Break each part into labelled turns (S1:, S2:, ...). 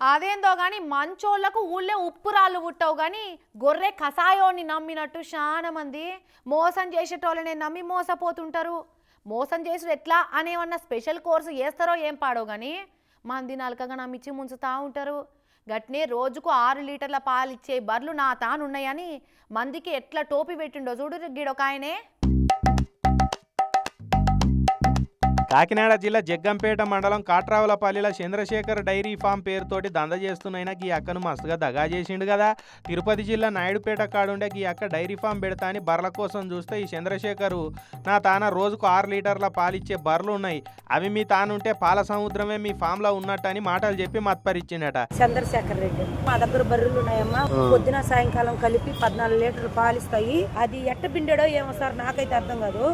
S1: అదేందో గాని మంచోళ్ళకు ఊళ్ళో ఉప్పు రాళ్ళు పుట్టవు కానీ గొర్రె కషాయోని నమ్మినట్టు చాలా మంది. మోసం చేసేటోళ్ళనే నమ్మి మోసపోతుంటారు. మోసం చేసుడు ఎట్లా అనేమన్నా స్పెషల్ కోర్సు చేస్తారో ఏం పాడో కానీ మంది నలకగా నమ్మిచ్చి ముంచుతూ ఉంటారు. గట్నే రోజుకు ఆరు లీటర్ల పాలు ఇచ్చే బర్లు నా తానున్నాయని మందికి ఎట్లా టోపీ పెట్టిండో చూడు గిడొక ఆయనే
S2: కాకినాడ జిల్లా జగ్గంపేట మండలం కాట్రావులపల్లిలో చంద్రశేఖర్ డైరీ ఫామ్ పేరుతోటి దంద చేస్తున్నాయినా ఈ అక్కను మస్తుగా దగా చేసిండు కదా. తిరుపతి జిల్లా నాయుడుపేట కాడుండే ఈ అక్క డైరీ ఫామ్ పెడతా అని బర్ల కోసం చూస్తే ఈ చంద్రశేఖరు నా తాన రోజుకు ఆరు లీటర్ల పాలిచ్చే బర్రెలు ఉన్నాయి. అవి మీ తానుంటే పాల సముద్రమే మీ ఫామ్లో ఉన్నట్టు అని మాటలు చెప్పి మత్పరిచ్చిండట.
S3: చంద్రశేఖర్ రెడ్డి మా దగ్గర బర్రెలు ఉన్నాయమ్మా. పొద్దున సాయంకాలం కలిపి పద్నాలుగు లీటర్లు పాలు ఇస్తాయి అది ఎట్ట పిండాడో ఏమో సార్ నాకైతే అర్థం కాదు.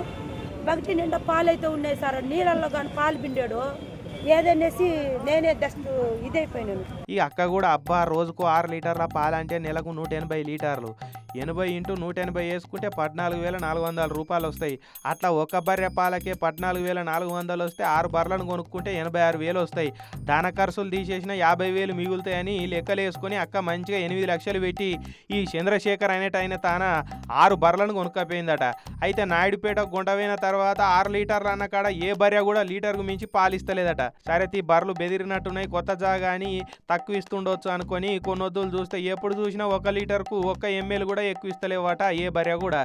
S3: బగటి నిండా పాలు అయితే ఉన్నాయి సార్. నీళ్ళల్లో కానీ పాలు పిండాడు. ఏదనేసి నేనే జస్ట్ ఇదైపోయినాను.
S2: ఈ అక్క కూడా అబ్బా రోజుకు ఆరు లీటర్ల పాలంటే నెలకు నూట ఎనభై లీటర్లు. ఎనభై ఇంటూ నూట ఎనభై వేసుకుంటే పద్నాలుగు వేల నాలుగు వందల రూపాయలు వస్తాయి. అట్లా ఒక బర్రె పాలకే పద్నాలుగు వేల నాలుగు వందలు వస్తే ఆరు బర్రెలను కొనుక్కుంటే ఎనభై ఆరు వేలు వస్తాయి. దాన ఖర్చులు తీసేసిన యాభై వేలు మిగులుతాయని లెక్కలు వేసుకొని అక్క మంచిగా ఎనిమిది లక్షలు పెట్టి ఈ చంద్రశేఖర్ అనేట ఆయన తాన ఆరు బర్రెలను కొనుక్కపోయిందట. అయితే నాయుడుపేట గుండవైన తర్వాత ఆరు లీటర్లు అన్న కాడ ఏ బర్రె కూడా లీటర్కు మించి పాలిస్తలేదట. సరే ఈ బర్రెలు బెదిరినట్టున్నాయి కొత్త జాగా అని తక్కువ ఇస్తుండొచ్చు అనుకొని కొన్ని వద్దులు చూస్తే ఎప్పుడు చూసినా ఒక లీటర్కు ఒక్క ఎంఎల్ కూడా ఎక్కువ ఇస్తలేవట ఏ బర్రె కూడా.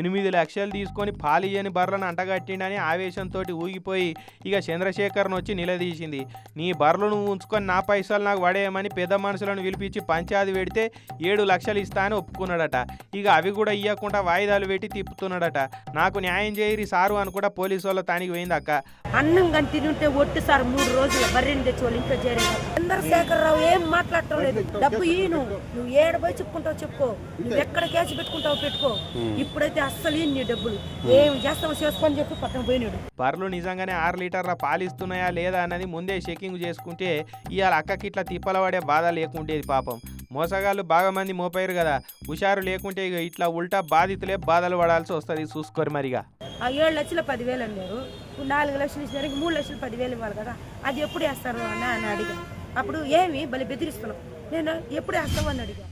S2: ఎనిమిది లక్షలు తీసుకొని పాలియని బర్రెలను అంటగట్టిండని ఆవేశంతో ఊగిపోయి ఇక చంద్రశేఖర్ను వచ్చి నిలదీసింది. నీ బర్రెలను ఉంచుకొని నా పైసలు నాకు పడేయమని పెద్ద మనుషులను పిలిపించి పంచాది పెడితే ఏడు లక్షలు ఇస్తా అని ఒప్పుకున్నాడట. ఇక అవి కూడా ఇవ్వకుండా వాయిదాలు పెట్టి తిప్పుతున్నాడట. నాకు న్యాయం చేయరి సారు అని కూడా పోలీసు వాళ్ళ తానికి పోయింది అక్క
S3: అన్నం కంటి ఉంటే ఒట్టు సార్ మూడు రోజులు బర్రెని తెచ్చి వాళ్ళు ఇంట్లో చేరే చంద్రశేఖర్ రావు ఏం మాట్లాడటం లేదు. డబ్బు ఈ నువ్వు నువ్వు ఏడు పోయి చెప్పుకుంటావు చెప్పుకో. నువ్వు ఎక్కడ కేసు పెట్టుకుంటావు పెట్టుకో. ఇప్పుడైతే అస్సలు ఇన్ని డబ్బులు. ఏం చేస్తావో చేసుకొని చెప్పి పక్కన పోయినాడు.
S2: బర్రెలు నిజంగానే ఆరు లీటర్ల పాలిస్తున్నాయా లేదా అన్నది ముందే చెకింగ్ చేసుకుంటే ఇవాళ అక్కకి ఇట్లా తిప్పల పడే బాధ లేకుంటేది పాపం. మోసగాళ్ళు బాగా మంది మోపారు కదా. హుషారు లేకుంటే ఇక ఇట్లా ఉల్టా బాధితులే బాధలు పడాల్సి వస్తుంది చూసుకోరు మరిగా.
S3: ఆ ఏడు లక్షలు పదివేలు అన్నారు. నాలుగు లక్షలు ఇచ్చినారు మూడు లక్షలు పదివేలు ఇవ్వాలి కదా. అది ఎప్పుడు వేస్తారు అని అని అడిగా. అప్పుడు ఏమి? బలి బెదిరిస్తున్నాం. నేను? ఎప్పుడు వేస్తామని అడిగా.